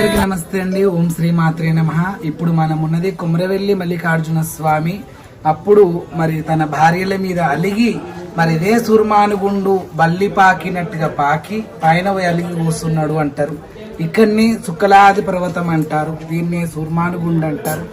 అందరికి నమస్తే అండి. ఓం శ్రీ మాత్రే నమ. ఇప్పుడు మనం ఉన్నది కుమ్రవెల్లి మల్లికార్జున స్వామి. అప్పుడు మరి తన భార్యల మీద అలిగి మరి ఇదే సుర్మానుగుండు బల్లి పాకినట్టుగా పాకి పైన పోయి అలిగి కూస్తున్నాడు అంటారు. ఇక్కడనే శుక్లాది పర్వతం అంటారు. దీన్నే సూర్మానుగుండు అంటారు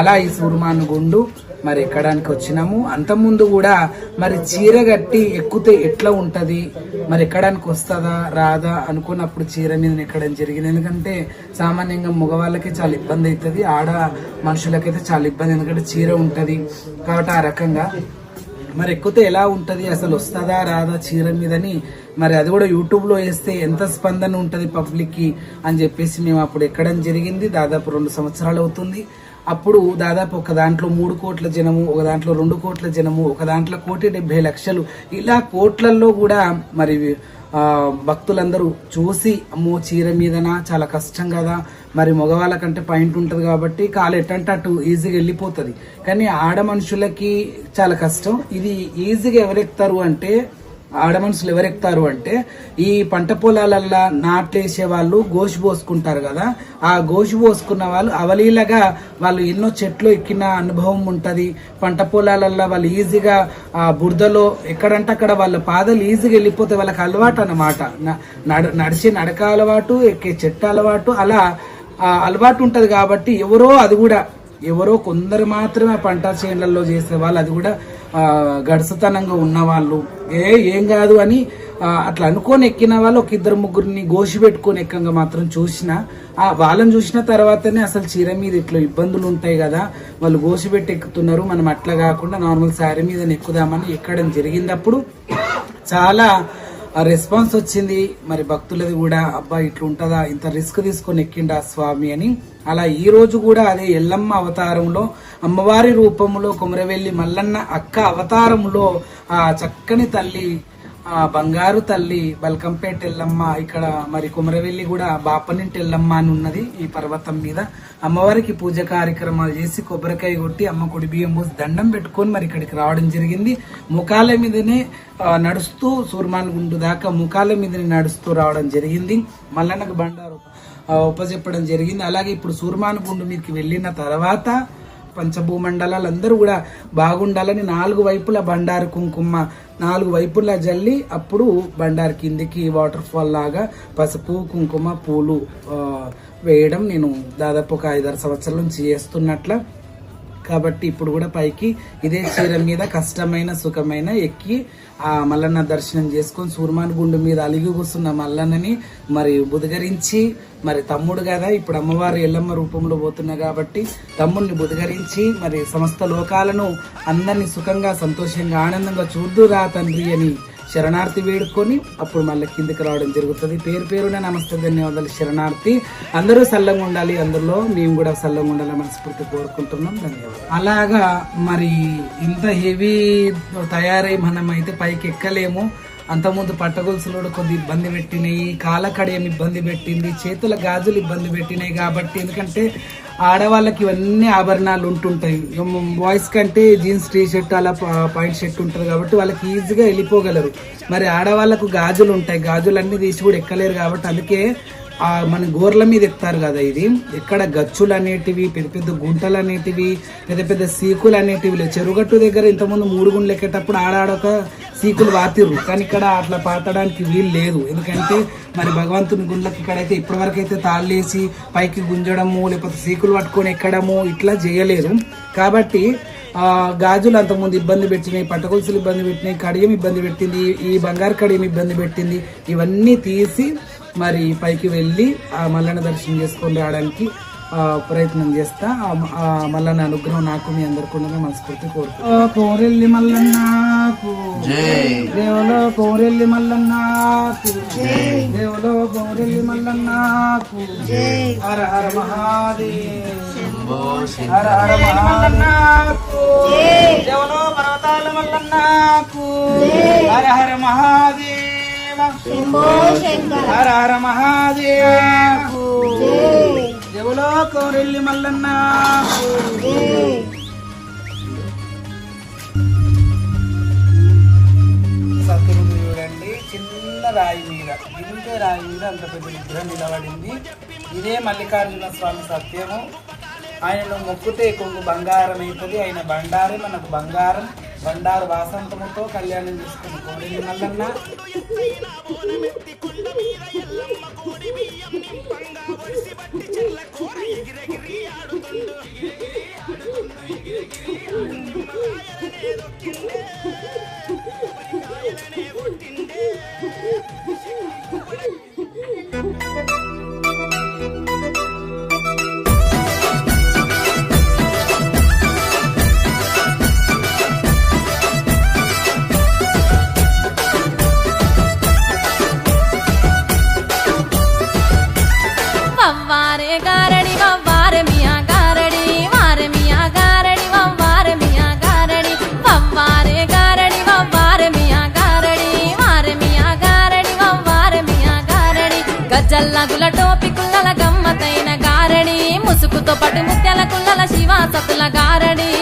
అలా ఈ సూర్మానుగుండు మరి ఎక్కడానికి వచ్చినాము? అంతకుముందు కూడా మరి చీర కట్టి ఎక్కితే ఎట్లా ఉంటుంది? మరి ఎక్కడానికి వస్తుందా రాదా అనుకున్నప్పుడు చీర మీద ఎక్కడం జరిగింది. ఎందుకంటే సామాన్యంగా మగవాళ్ళకి చాలా ఇబ్బంది అవుతుంది ఆడ మనుషులకైతే చాలా ఇబ్బంది ఎందుకంటే చీర ఉంటుంది. కాబట్టి ఆ రకంగా మరి ఎక్కితే ఎలా ఉంటుంది? అసలు వస్తుందా రాదా చీర మీదని మరి అది కూడా యూట్యూబ్లో వేస్తే ఎంత స్పందన ఉంటుంది పబ్లిక్కి అని చెప్పేసి మేము అప్పుడు ఎక్కడం జరిగింది. దాదాపు రెండు సంవత్సరాలు అవుతుంది. అప్పుడు దాదాపు ఒక దాంట్లో మూడు కోట్ల జనము ఒక దాంట్లో రెండు కోట్ల జనము ఒక దాంట్లో కోటి డెబ్బై లక్షలు. ఇలా కోట్లల్లో కూడా మరి భక్తులందరూ చూసి అమ్మో చీర మీదనా? చాలా కష్టం కదా. మరి మగవాళ్ళ కంటే పాయింట్ ఉంటుంది కాబట్టి కాలు ఎట్టంటే అటు ఈజీగా వెళ్ళిపోతుంది. కానీ ఆడ మనుషులకి చాలా కష్టం. ఇది ఈజీగా ఎవరెక్తారు అంటే ఆడమనుషులు ఎవరెక్తారు అంటే ఈ పంట పొలాలల్లా నాట్లేసే వాళ్ళు గోషు పోసుకుంటారు కదా ఆ గోషు పోసుకున్న వాళ్ళు అవలీలగా వాళ్ళు ఎన్నో చెట్లు ఎక్కిన అనుభవం ఉంటుంది. పంట పొలాలల్లా వాళ్ళు ఈజీగా ఆ బురదలో ఎక్కడంటే అక్కడ వాళ్ళ పాదలు ఈజీగా వెళ్ళిపోతే వాళ్ళకి అలవాటు అన్నమాట. నడ- నడిచే నడక అలవాటు ఎక్కే చెట్టు అలవాటు అలా అలవాటు ఉంటుంది కాబట్టి ఎవరో అది కూడా ఎవరో కొందరు మాత్రమే పంట చేనులలో చేసే వాళ్ళు అది కూడా గడుసతనంగా ఉన్నవాళ్ళు ఏ ఏం కాదు అని అట్లా అనుకొని ఎక్కిన వాళ్ళు ఒక ఇద్దరు ముగ్గురిని గోషి పెట్టుకొని ఎక్కంగా మాత్రం చూసిన ఆ వాళ్ళని చూసిన తర్వాతనే అసలు చీర మీద ఇట్లా ఇబ్బందులు ఉంటాయి కదా. వాళ్ళు గోషి పెట్టి ఎక్కుతున్నారు మనం అట్లా కాకుండా నార్మల్ శారీ మీద ఎక్కుదామని ఎక్కడం జరిగిందప్పుడు చాలా ఆ రెస్పాన్స్ వచ్చింది. మరి భక్తులది కూడా అబ్బా ఇట్లా ఉంటుందా ఇంత రిస్క్ తీసుకొని ఎక్కిండా స్వామి అని. అలా ఈ రోజు కూడా అదే ఎల్లమ్మ అవతారంలో అమ్మవారి రూపంలో కుమరవెల్లి మల్లన్న అక్క అవతారంలో ఆ చక్కని తల్లి బంగారు తల్లి బల్కంపేట ఎల్లమ్మ ఇక్కడ మరి కుమరవెల్లి కూడా బాపనింటి ఎల్లమ్మ అని ఉన్నది ఈ పర్వతం మీద. అమ్మవారికి పూజ కార్యక్రమాలు చేసి కొబ్బరికాయ కొట్టి అమ్మ కుడి బియ్యం పోసి దండం పెట్టుకొని మరి ఇక్కడికి రావడం జరిగింది. ముఖాల మీదనే నడుస్తూ సూర్మాన్ గుండు దాకా ముఖాల మీదనే నడుస్తూ రావడం జరిగింది. మల్లన్నకు బండారు ఉపజెప్పడం జరిగింది. అలాగే ఇప్పుడు సూర్మాన్ గుండు మీదకి వెళ్ళిన తర్వాత పంచభూమండలాలందరూ కూడా బాగుండాలని నాలుగు వైపుల బండారు కుంకుమ నాలుగు వైపులా జల్లి అప్పుడు బండారు కిందికి వాటర్ ఫాల్ లాగా పసుపు కుంకుమ పూలు వేయడం నేను దాదాపు ఒక ఐదారు సంవత్సరాల నుంచి చేస్తున్నట్ల. కాబట్టి ఇప్పుడు కూడా పైకి ఇదే చీర మీద కష్టమైన సుఖమైన ఎక్కి ఆ మల్లన్న దర్శనం చేసుకొని సూర్మాన్ గుండు మీద అలిగి కూర్చున్న మల్లన్నని మరి బుధగరించి మరి తమ్ముడు కదా ఇప్పుడు అమ్మవారు ఎల్లమ్మ రూపంలో పోతున్నా కాబట్టి తమ్ముడిని బుధగరించి మరి సమస్త లోకాలను అందరినీ సుఖంగా సంతోషంగా ఆనందంగా చూద్దురా తండ్రి అని శరణార్థి వేడుకొని అప్పుడు మళ్ళీ కిందికి రావడం జరుగుతుంది. పేరు పేరున నమస్తే ధన్యవాదాలు శరణార్థి. అందరూ సల్లంగా ఉండాలి అందులో మేము కూడా సల్లంగా ఉండాలని మనస్ఫూర్తి కోరుకుంటున్నాం. ధన్యవాదాలు. అలాగా మరి ఇంత హెవీ తయారై మనం అయితే పైకి ఎక్కలేము. అంతకుముందు పట్టగొలుసులోడు కొద్ది ఇబ్బంది పెట్టినాయి కాలకడియం ఇబ్బంది పెట్టింది చేతుల గాజులు ఇబ్బంది పెట్టినాయి కాబట్టి ఎందుకంటే ఆడవాళ్ళకి ఇవన్నీ ఆభరణాలు ఉంటుంటాయి. బాయ్స్ కంటే జీన్స్ టీ షర్ట్ అలా పాయింట్ షర్ట్ ఉంటుంది కాబట్టి వాళ్ళకి ఈజీగా వెళ్ళిపోగలరు. మరి ఆడవాళ్ళకు గాజులు ఉంటాయి. గాజులు అన్నీ తీసి కూడా ఎక్కలేరు కాబట్టి అందుకే మన గోర్ల మీద ఎక్కుతారు కదా ఇది. ఎక్కడ గచ్చులు అనేటివి పెద్ద పెద్ద గుంటలు అనేటివి పెద్ద పెద్ద సీకులు అనేటివి లేవు. చెరుగట్టు దగ్గర ఇంతకుముందు మూడు గుండ్లు ఎక్కేటప్పుడు ఆడాడొక సీకులు వాతిర్రు. కానీ ఇక్కడ అట్లా పాతడానికి వీలు లేదు. ఎందుకంటే మరి భగవంతుని గుండ్లకి ఇక్కడైతే ఇప్పటివరకు అయితే తాళ్ళేసి పైకి గుంజడము లేకపోతే సీకులు పట్టుకొని ఎక్కడము ఇట్లా చేయలేరు కాబట్టి గాజులు అంతకుముందు ఇబ్బంది పెట్టినాయి పట్టగొలుసులు ఇబ్బంది పెట్టినాయి కడియం ఇబ్బంది పెట్టింది ఈ బంగారు కడియం ఇబ్బంది పెట్టింది. ఇవన్నీ తీసి మరి పైకి వెళ్ళి ఆ మల్లన్న దర్శనం చేసుకొని రావడానికి ఆ, ప్రయత్నం చేస్తా. మల్లన్న అనుగ్రహం నాకు మీ అందరికి ఉండగా మనస్ఫూర్తి కోరుకుంటా కోరెల్లి మల్లన్నకు దేవులో కోరెల్లి మల్లన్నకు దేవులో కోరెల్లి మల్లన్నకు హర హర మహాదేవ్. హర హర మల్లన్నకు దేవులో పర్వతాల మల్లన్నకు హర హర మహాదేవ. హర హర మహాదేవ. ఎవలో కౌరెల్లి మల్లన్న. సతురుడు చూడండి చిన్న రాయి మీద ఇంతే రాయి మీద అంత పెద్ద విగ్రహం నిలబడింది. ఇదే మల్లికార్జున స్వామి సత్యము. ఆయనను మొక్కితే కొంగు బంగారం అవుతుంది ఆయన బండారే మనకు బంగారం. బండారు వాసంతముతో కళ్యాణం చేసుకుని కోరిని మల్లన్న ఎగిరెగిరి ముక్కుతో పాటు ముత్యాల కుండల శివ సతుల గారడి.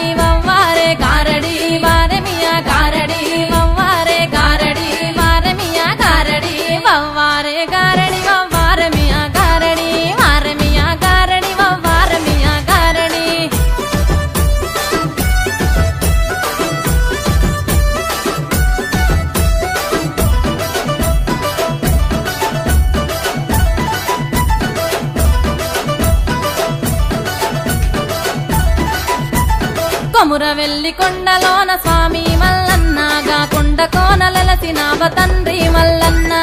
కొమర వెళ్ళి కొండలోన స్వామి మల్లన్నాగా కొండ కోనలలసిన తండ్రి మల్లన్న.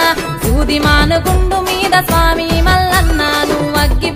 సూది మానుగుండు మీద స్వామి మల్లన్నా మల్లన్న నువ్వగ్గి